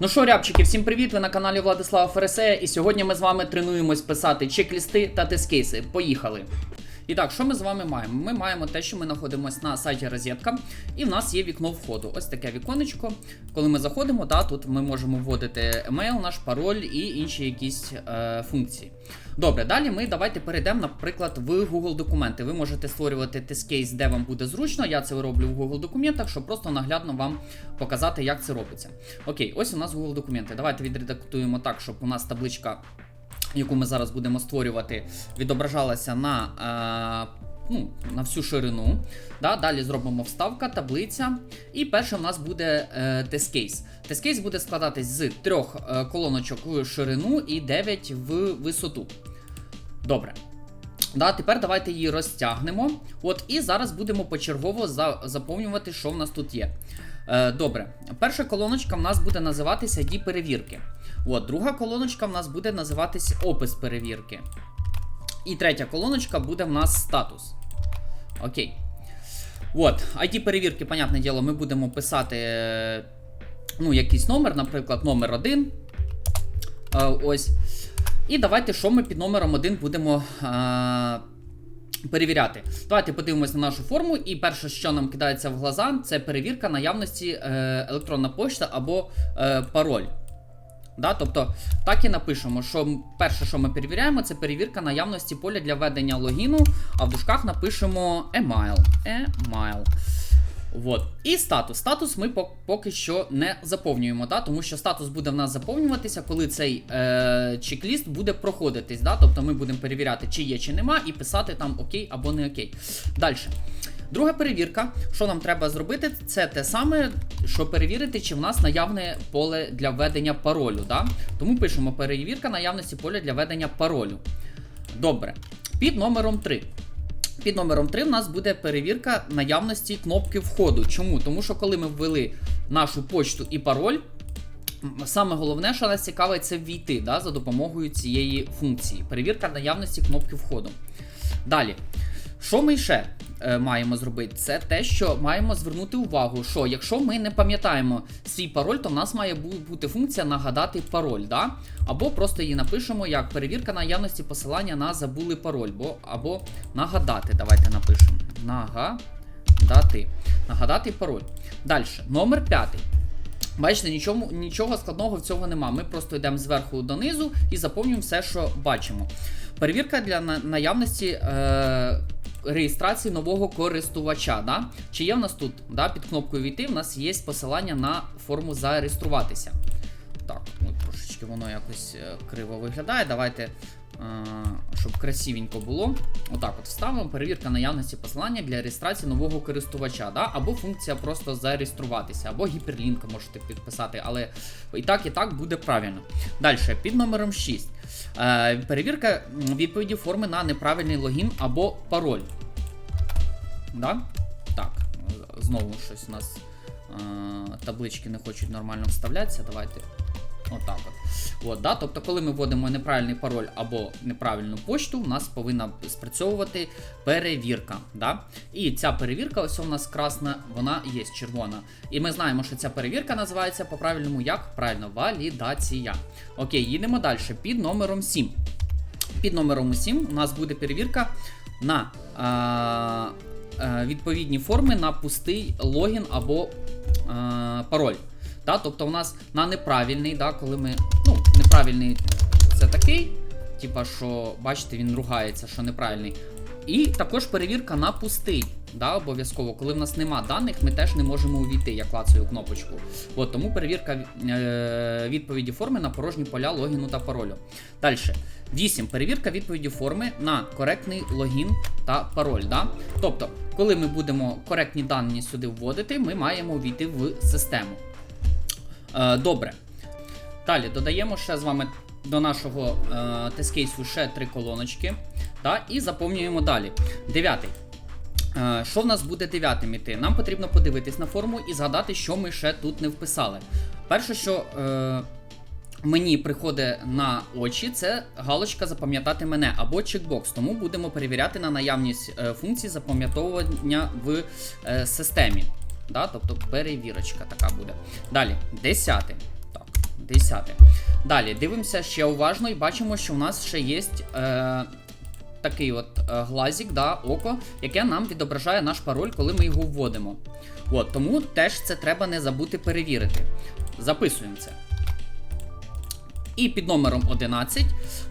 Ну що, рябчики, всім привіт! Ви на каналі Владислава Фересея, і сьогодні ми з вами тренуємось писати чек-лісти та тест-кейси. Поїхали! І так, що ми з вами маємо? Ми маємо те, що ми знаходимося на сайті Розетка, і в нас є вікно входу. Ось таке віконечко. Коли ми заходимо, да, тут ми можемо вводити емейл, наш пароль і інші якісь е, функції. Добре, далі ми давайте перейдемо, наприклад, в Google документи. Ви можете створювати тест-кейс, де вам буде зручно. Я це роблю в Google документах, щоб просто наглядно вам показати, як це робиться. Окей, ось у нас Google документи. Давайте відредактуємо так, щоб у нас табличка, яку ми зараз будемо створювати, відображалася на. Е, Ну, на всю ширину. Да? Далі зробимо вставка, таблиця. І перше у нас буде е, тест-кейс. Тест-кейс буде складатись з трьох е, колоночок в ширину і 9 в висоту. Добре. Да, тепер давайте її розтягнемо. От, і зараз будемо почергово за, заповнювати, що в нас тут є. Е, добре, перша колоночка в нас буде називатися ID перевірки. От, друга колоночка в нас буде називатись опис перевірки. І третя колоночка буде в нас статус. Окей. От, ID перевірки, понятне діло, ми будемо писати е, ну, якийсь номер, наприклад, номер 1. Е, ось. І давайте, що ми під номером 1 будемо е, перевіряти. Давайте подивимось на нашу форму. І перше, що нам кидається в глаза, це перевірка наявності е, електронна пошта або е, пароль. Да? Тобто, так і напишемо, що перше, що ми перевіряємо, це перевірка наявності поля для введення логіну, а в дужках напишемо email. Email. Вот. І статус. Статус ми поки що не заповнюємо, да? тому що статус буде в нас заповнюватися, коли цей е- чек-ліст буде проходитись. Да? Тобто ми будемо перевіряти, чи є, чи нема, і писати там окей або не окей. Далі. Друга перевірка, що нам треба зробити, це те саме, що перевірити, чи в нас наявне поле для введення паролю. Да? Тому пишемо перевірка наявності поля для введення паролю. Добре. Під номером 3. Під номером 3 в нас буде перевірка наявності кнопки входу. Чому? Тому що коли ми ввели нашу почту і пароль, саме головне, що нас цікавить, це ввійти да, за допомогою цієї функції. Перевірка наявності кнопки входу. Далі. Що ми ще маємо зробити? Це те, що маємо звернути увагу, що якщо ми не пам'ятаємо свій пароль, то в нас має бути функція нагадати пароль. Да? Або просто її напишемо як перевірка наявності посилання на забули пароль, бо, або нагадати. Давайте напишемо. Нагадати. Нагадати пароль. Далі, номер п'ятий. Бачите, нічого, нічого складного в цього нема. Ми просто йдемо зверху донизу і заповнюємо все, що бачимо. Перевірка для наявності е, реєстрації нового користувача. Да? Чи є в нас тут да, під кнопкою війти, в нас є посилання на форму зареєструватися. Так, ой, трошечки воно якось е, криво виглядає. Давайте, е, щоб красивенько було. Отак от вставимо. Перевірка наявності посилання для реєстрації нового користувача. Да? Або функція просто зареєструватися, або гіперлінка можете підписати, але і так, і так буде правильно. Далі, під номером 6. Е, перевірка відповіді форми на неправильний логін або пароль. Да? Так, знову щось у нас е, таблички не хочуть нормально вставлятися. Давайте. Отак от. От, да? Тобто, коли ми вводимо неправильний пароль або неправильну почту, у нас повинна спрацьовувати перевірка. Да? І ця перевірка, ось у нас красна, вона є червона. І ми знаємо, що ця перевірка називається по-правильному як? Правильно, валідація. Окей, їдемо далі. Під номером 7. Під номером 7 у нас буде перевірка на е, е, відповідні форми на пустий логін або е, пароль. Да? Тобто у нас на неправильний, да, коли ми. Ну, неправильний це такий. Типа, що, бачите, він ругається, що неправильний. І також перевірка на пустий. Да, обов'язково, коли в нас нема даних, ми теж не можемо увійти. Я клацаю кнопочку. От, тому перевірка е, відповіді форми на порожні поля логіну та паролю. Далі. 8. Перевірка відповіді форми на коректний логін та пароль. Да? Тобто, коли ми будемо коректні дані сюди вводити, ми маємо увійти в систему. Е, добре. Далі додаємо ще з вами до нашого е, тест-кейсу ще три колоночки. Та, і заповнюємо далі. Дев'ятий. Е, що в нас буде дев'ятим іти? Нам потрібно подивитись на форму і згадати, що ми ще тут не вписали. Перше, що е, мені приходить на очі, це галочка запам'ятати мене або чекбокс. Тому будемо перевіряти на наявність функції запам'ятовування в системі. Да? Тобто перевірочка така буде. Далі, десяте. Так, 10. Далі дивимося ще уважно і бачимо, що у нас ще є е, такий от е, глазик, да, око, яке нам відображає наш пароль, коли ми його вводимо. От, тому теж це треба не забути перевірити. Записуємо це. І під номером 11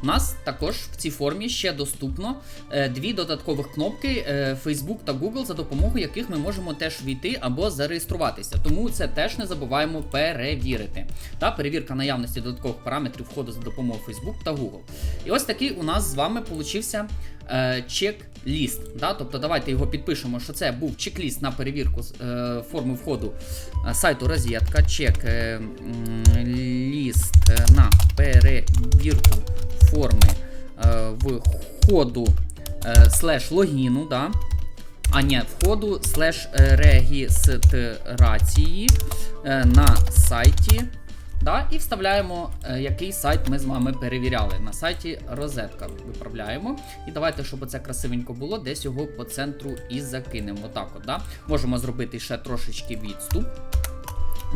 у нас також в цій формі ще доступно е, дві додаткових кнопки е, Facebook та Google, за допомогою яких ми можемо теж війти або зареєструватися. Тому це теж не забуваємо перевірити. Та перевірка наявності додаткових параметрів входу за допомогою Facebook та Google. І ось такий у нас з вами получився е, чек-ліст. Да? Тобто давайте його підпишемо, що це був чек-ліст на перевірку е, форми входу е, сайту розетка, чек е, на перевірку форми е, входу е, слеш логіну, да? а ні, входу слеш е, регістрації е, на сайті. Да, і вставляємо, е, який сайт ми з вами перевіряли. На сайті розетка виправляємо. І давайте, щоб це красивенько було, десь його по центру і закинемо. Отак от, да? Можемо зробити ще трошечки відступ.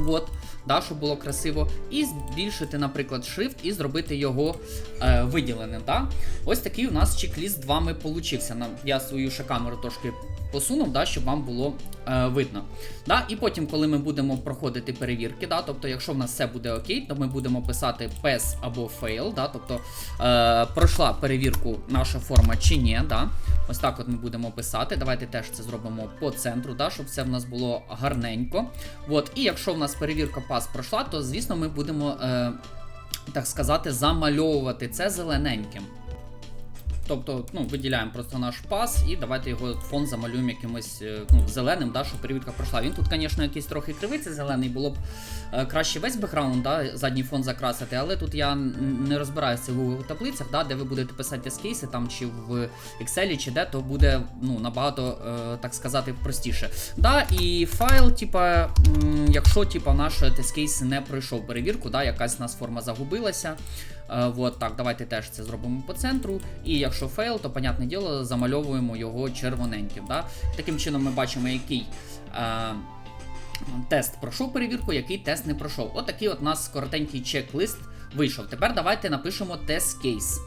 От, да, щоб було красиво. І збільшити, наприклад, шрифт і зробити його е, виділеним. Да? Ось такий у нас чек-ліст з вами получився. Я свою ще камеру трошки посунув, да, щоб вам було е, видно. Да? І потім, коли ми будемо проходити перевірки, да, тобто, якщо в нас все буде окей, то ми будемо писати PES або fail, да, тобто е, пройшла перевірку наша форма чи ні. Да? Ось так от ми будемо писати. Давайте теж це зробимо по центру, да, щоб все в нас було гарненько. От, І якщо в нас перевірка пас пройшла, то звісно ми будемо, е, так сказати, замальовувати це зелененьким. Тобто, ну, виділяємо просто наш пас і давайте його фон замалюємо якимось е, ну, зеленим, да, щоб перевірка пройшла. Він тут, звісно, якийсь трохи кривий, це зелений, було б е, краще весь бекграунд, да, задній фон закрасити, але тут я не розбираюся в Google таблицях, да, де ви будете писати ескейси там чи в Excel, чи де, то буде ну, набагато, е, так сказати, простіше. Да, і файл, типа, якщо типа, наш тест-кейс не пройшов перевірку, да, якась у нас форма загубилася. Е, вот, так, давайте теж це зробимо по центру. І якщо фейл, то, понятне діло, замальовуємо його червоненьким. Да? Таким чином ми бачимо, який е, тест пройшов перевірку, який тест не пройшов. От от у нас коротенький чек-лист вийшов. Тепер давайте напишемо тест-кейс.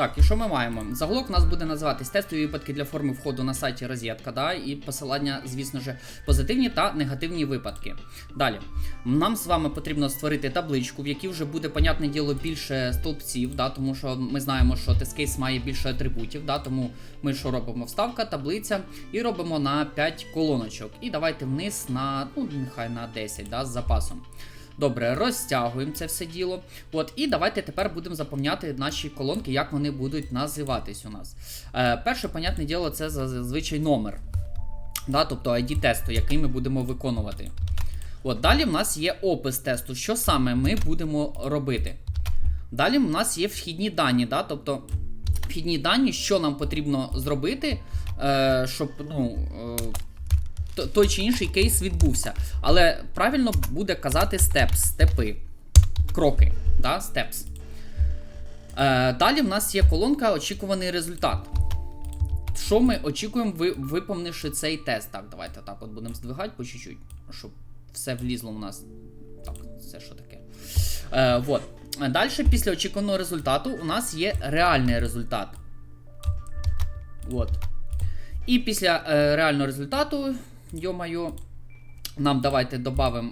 Так, і що ми маємо? Заголовок у нас буде називатись тестові випадки для форми входу на сайті розетка, да, і посилання, звісно ж, позитивні та негативні випадки. Далі, нам з вами потрібно створити табличку, в якій вже буде, понятне діло, більше стовпців, да, тому що ми знаємо, що тест-кейс має більше атрибутів, да, тому ми що робимо? Вставка, таблиця і робимо на 5 колоночок. І давайте вниз на, ну, нехай на 10, да, з запасом. Добре, розтягуємо це все діло. От, і давайте тепер будемо заповняти наші колонки, як вони будуть називатись у нас. Е, перше, понятне діло, це зазвичай номер. Да, тобто ID тесту, який ми будемо виконувати. От, далі в нас є опис тесту, що саме ми будемо робити. Далі в нас є вхідні дані, да, тобто вхідні дані, що нам потрібно зробити, е, щоб ну, е, той чи інший кейс відбувся. Але правильно буде казати steps, степи, кроки. Да? Steps. Е, далі в нас є колонка очікуваний результат. Що ми очікуємо, ви, виповнивши цей тест? Так, давайте так от будемо здвигати по чуть-чуть, щоб все влізло у нас. Так, це що таке? Е, вот. Далі, після очікуваного результату, у нас є реальний результат. От. І після е, реального результату, йо-майо, нам давайте додамо е,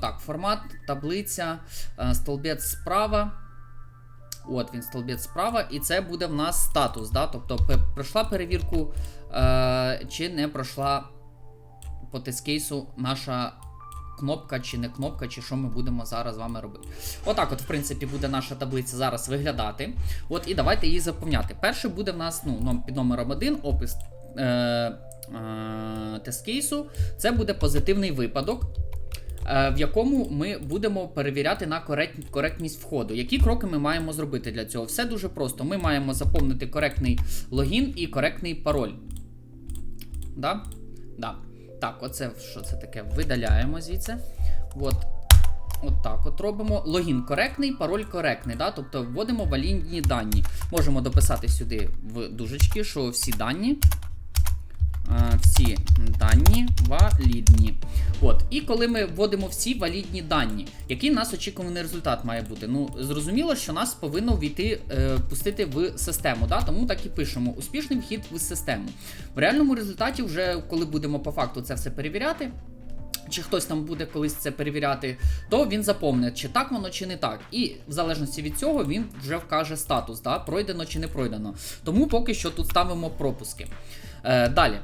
так, формат, таблиця, е, столбець справа. От він столбець справа, і це буде в нас статус. Да? Тобто пройшла перевірку е, чи не пройшла по тест-кейсу наша кнопка чи не кнопка, чи що ми будемо зараз з вами робити. Отак, от, в принципі, буде наша таблиця зараз виглядати. От і давайте її заповняти. Перше буде в нас ну, під номером 1 опис тест-кейсу. Це буде позитивний випадок. е, В якому ми будемо перевіряти на коректність входу. Які кроки ми маємо зробити для цього? Все дуже просто. Ми маємо заповнити коректний логін і коректний пароль. Да? Да. Так, оце що це таке? Видаляємо звідси. От. От так от робимо. Логін коректний, пароль коректний. Да? Тобто вводимо валідні дані. Можемо дописати сюди в дужечки, що всі дані. Е, всі дані валідні. От, і коли ми вводимо всі валідні дані, який нас очікуваний результат має бути? Ну, зрозуміло, що нас повинно війти, е, пустити в систему, да? тому так і пишемо успішний вхід в систему. В реальному результаті, вже коли будемо по факту це все перевіряти. Чи хтось там буде колись це перевіряти, то він заповне, чи так воно, чи не так. І в залежності від цього він вже вкаже статус, да, пройдено чи не пройдено. Тому поки що тут ставимо пропуски. Е, далі.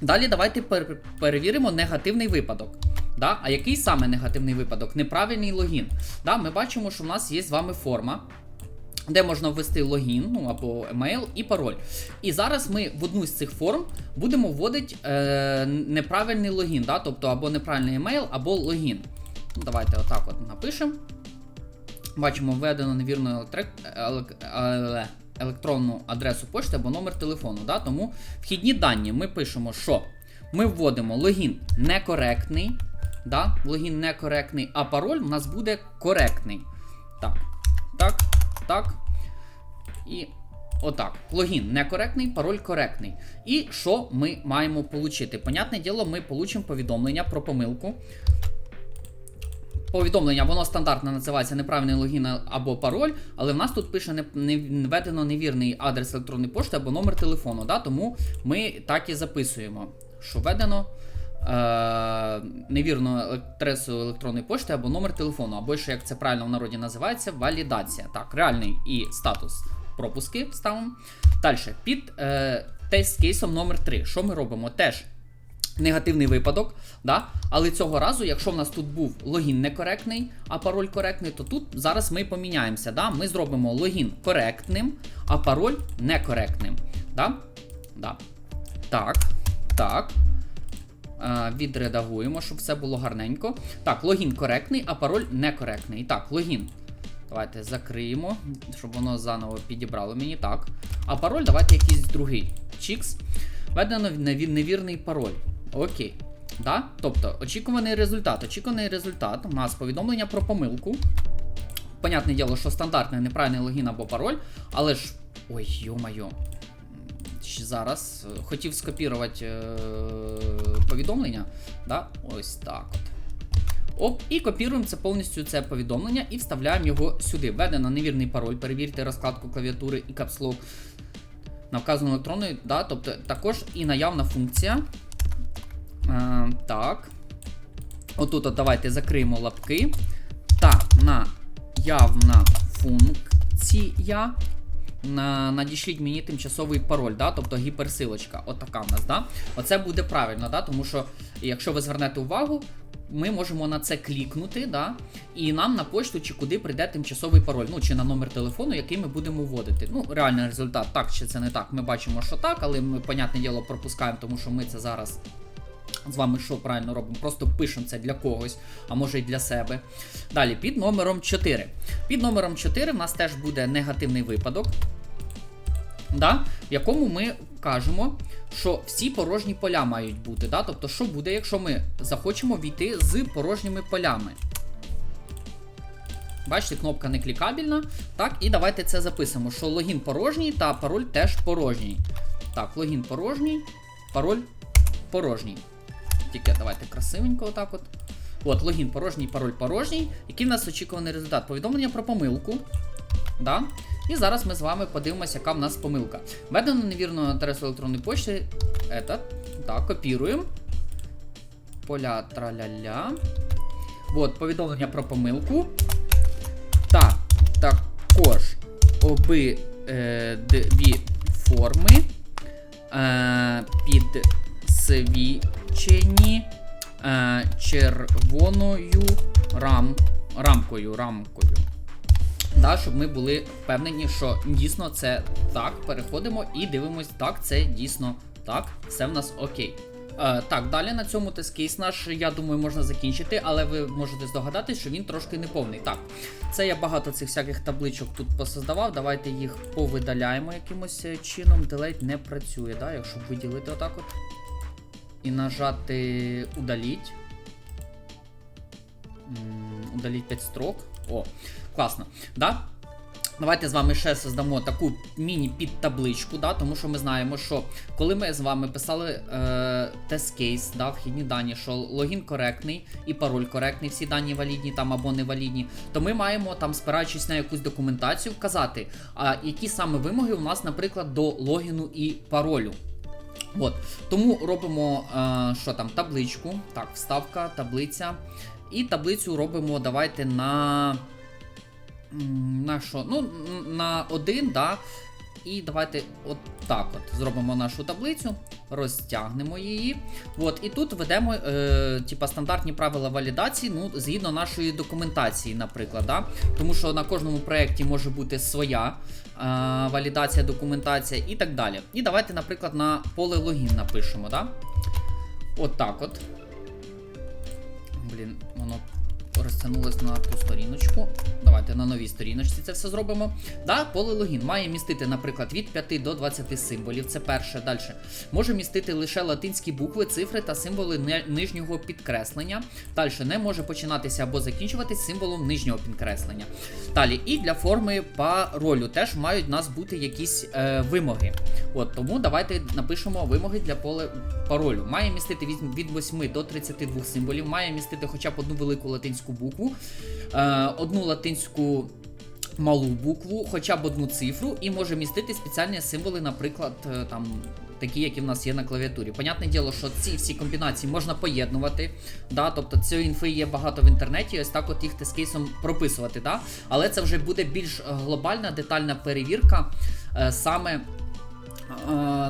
Далі давайте пер- перевіримо негативний випадок. Да? А який саме негативний випадок? Неправильний логін. Да? Ми бачимо, що в нас є з вами форма. Де можна ввести логін, ну або емейл і пароль. І зараз ми в одну з цих форм будемо вводити е, неправильний логін, да? тобто або неправильний емейл, або логін. Ну, давайте отак от напишемо. Бачимо, введено невірну електрик... елек... еле- електронну адресу пошти або номер телефону. Да? Тому вхідні дані ми пишемо, що ми вводимо логін некоректний. Да? Логін некоректний, а пароль у нас буде коректний. Так, так, так. І отак. Логін некоректний, пароль коректний. І що ми маємо отримати? Понятне діло, ми получимо повідомлення про помилку. Повідомлення, воно стандартно називається неправильний логін або пароль, але в нас тут пише не, не введено невірний адрес електронної пошти або номер телефону. Да? Тому ми так і записуємо, що введено е, невірну адресу електронної пошти або номер телефону, або ще як це правильно в народі називається, валідація. Так, реальний і статус пропуски ставимо. Далі, під е, тест кейсом номер 3 Що ми робимо? Теж негативний випадок, да? але цього разу, якщо в нас тут був логін некоректний, а пароль коректний, то тут зараз ми поміняємося. Да? Ми зробимо логін коректним, а пароль некоректним. Да? Да. Так, так. Е, відредагуємо, щоб все було гарненько. Так, логін коректний, а пароль некоректний. Так, логін. Давайте закриємо, щоб воно заново підібрало мені так. А пароль давайте якийсь другий. Чікс. Введено невірний пароль. Окей. Да? Тобто, очікуваний результат. Очікуваний результат. У нас повідомлення про помилку. Понятне діло, що стандартний неправильний логін або пароль, але ж. Ой, йо-майо. Зараз е, хотів скопірувати е, повідомлення. Да? Ось так от. Оп, і копіруємо це повністю це повідомлення і вставляємо його сюди. Введено невірний пароль, перевірте розкладку клавіатури і капслок на вказану електронну, да, тобто також і наявна функція. Е, так. Отут от давайте закриємо лапки. Та наявна функція. На, надішліть мені тимчасовий пароль, да? тобто гіперсилочка. Отака в нас, да? Оце буде правильно, да? тому що, якщо ви звернете увагу, ми можемо на це клікнути, да? і нам на почту чи куди прийде тимчасовий пароль, ну чи на номер телефону, який ми будемо вводити. Ну, реальний результат, так чи це не так, ми бачимо, що так, але ми, понятне діло, пропускаємо, тому що ми це зараз з вами що правильно робимо? Просто пишемо це для когось, а може й для себе. Далі, під номером 4. Під номером 4 в нас теж буде негативний випадок, да, в якому ми кажемо, що всі порожні поля мають бути. Да? Тобто, що буде, якщо ми захочемо війти з порожніми полями? Бачите, кнопка не клікабельна. Так, і давайте це записуємо, що логін порожній та пароль теж порожній. Так, логін порожній, пароль порожній. Тільки давайте красивенько отак от. От, логін порожній, пароль порожній. Який в нас очікуваний результат? Повідомлення про помилку. Да? І зараз ми з вами подивимося, яка в нас помилка. Введено невірну адресу електронної почти. Этот. Так, копіруємо. Поля траля-ля. От, повідомлення про помилку. Та також обидві форми е, підсвічені е, червоною рам, рамкою. рамкою. Да, щоб ми були впевнені, що дійсно це так. Переходимо і дивимось, так, це дійсно так, все в нас окей. Е, так, далі на цьому тест-кейс наш, я думаю, можна закінчити, але ви можете здогадатись, що він трошки неповний. Так, це я багато цих всяких табличок тут посоздавав. Давайте їх повидаляємо якимось е, чином. Delete не працює, да, якщо виділити отак от. І нажати удаліть. М, Удаліть 5 строк. О, класно. Да? Давайте з вами ще создамо таку міні-підтабличку, да, тому що ми знаємо, що коли ми з вами писали е, тест-кейс, да, вхідні дані, що логін коректний і пароль коректний, всі дані валідні там або невалідні, то ми маємо там, спираючись на якусь документацію, вказати, а які саме вимоги у нас, наприклад, до логіну і паролю. От. Тому робимо е, що там, табличку. Так, вставка, таблиця. І таблицю робимо, давайте на. На що? Ну, на один, да. І давайте от так от зробимо нашу таблицю, розтягнемо її. От, і тут ведемо е, типа, стандартні правила валідації, ну, згідно нашої документації, наприклад. Да? Тому що на кожному проєкті може бути своя е, валідація, документація і так далі. І давайте, наприклад, на поле логін напишемо. Да? От так от. Блін, воно розтягнулось на ту сторіночку. Давайте на новій сторіночці це все зробимо. Да, поле логін має містити, наприклад, від 5 до 20 символів. Це перше. Далі. Може містити лише латинські букви, цифри та символи нижнього підкреслення. Далі не може починатися або закінчуватись символом нижнього підкреслення. Далі, і для форми паролю теж мають у нас бути якісь е, вимоги. От тому давайте напишемо вимоги для поле паролю. Має містити від 8 до 32 символів, має містити хоча б одну велику латинську букву, е, одну латинську малу букву, хоча б одну цифру, і може містити спеціальні символи, наприклад, е, там. Такі, які в нас є на клавіатурі. Понятне діло, що ці всі комбінації можна поєднувати. Да? Тобто цієї інфи є багато в інтернеті, ось так от їх тест-кейсом прописувати. Да? Але це вже буде більш е, глобальна, детальна перевірка е, саме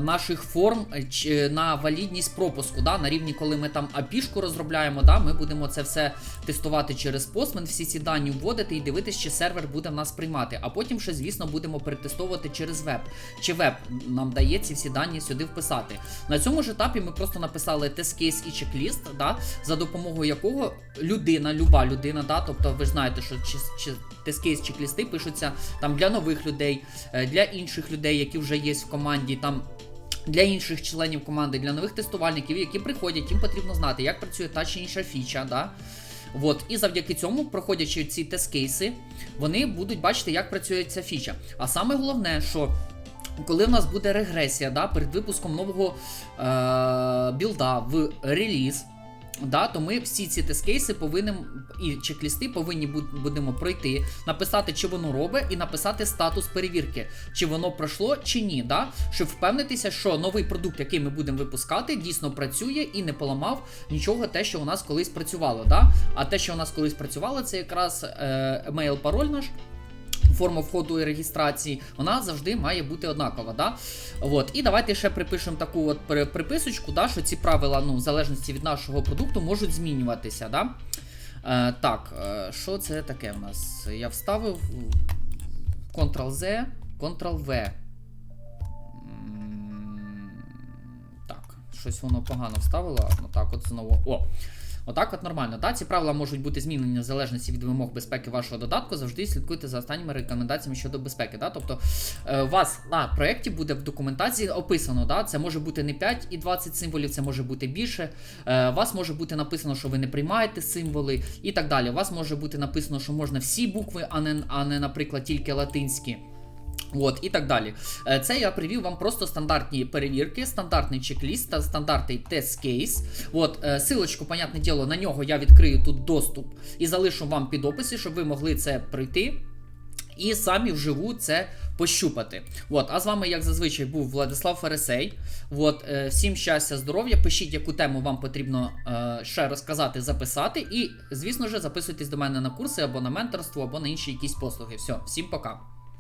наших форм е, чи- на валідність пропуску. Да? На рівні, коли ми там API-шку розробляємо, да? ми будемо це все тестувати через Postman, всі ці дані вводити і дивитися, чи сервер буде в нас приймати. А потім ще, звісно, будемо перетестовувати через веб. Чи веб нам дає ці всі дані сюди вписати. На цьому ж етапі ми просто написали тест-кейс і чек-ліст, да? за допомогою якого людина, люба людина, да? тобто ви ж знаєте, що тест-кейс, чек-лісти пишуться там для нових людей, е, для інших людей, які вже є в команді. Там для інших членів команди, для нових тестувальників, які приходять, їм потрібно знати, як працює та чи інша фіча. Да? От, і завдяки цьому, проходячи ці тест-кейси, вони будуть бачити, як працює ця фіча. А саме головне, що коли в нас буде регресія да, перед випуском нового е- білда в реліз, да, то ми всі ці тест-кейси повинні і чек-лісти повинні будемо пройти, написати, чи воно робить, і написати статус перевірки, чи воно пройшло, чи ні, да, щоб впевнитися, що новий продукт, який ми будемо випускати, дійсно працює і не поламав нічого, те, що у нас колись працювало. Да? А те, що у нас колись працювало, це якраз е, емейл-пароль наш. Форма входу і реєстрації, вона завжди має бути однакова. Да? От. І давайте ще припишемо таку от приписочку, да, що ці правила, ну, в залежності від нашого продукту, можуть змінюватися. Да? Е, так, е, що це таке в нас? Я вставив Ctrl-Z, Ctrl-V. Так, щось воно погано вставило. Ну так, от знову. О! Отак от нормально. Да? Ці правила можуть бути змінені в залежності від вимог безпеки вашого додатку. Завжди слідкуйте за останніми рекомендаціями щодо безпеки. Да? Тобто е, у вас на проєкті буде в документації описано, да? це може бути не 5 і 20 символів, це може бути більше. Е, у вас може бути написано, що ви не приймаєте символи і так далі. У вас може бути написано, що можна всі букви, а не, а не наприклад, тільки латинські. От, і так далі. Е, Це я привів вам просто стандартні перевірки, стандартний чек-ліст та стандартний тест-кейс. От, е, силочку, понятне діло, на нього я відкрию тут доступ і залишу вам під описі, щоб ви могли це пройти. І самі вживу це пощупати. От, а з вами, як зазвичай, був Владислав Фересей. От, е, всім щастя, здоров'я. Пишіть, яку тему вам потрібно ще розказати, записати. І, звісно ж, записуйтесь до мене на курси або на менторство, або на інші якісь послуги. Все, всім пока.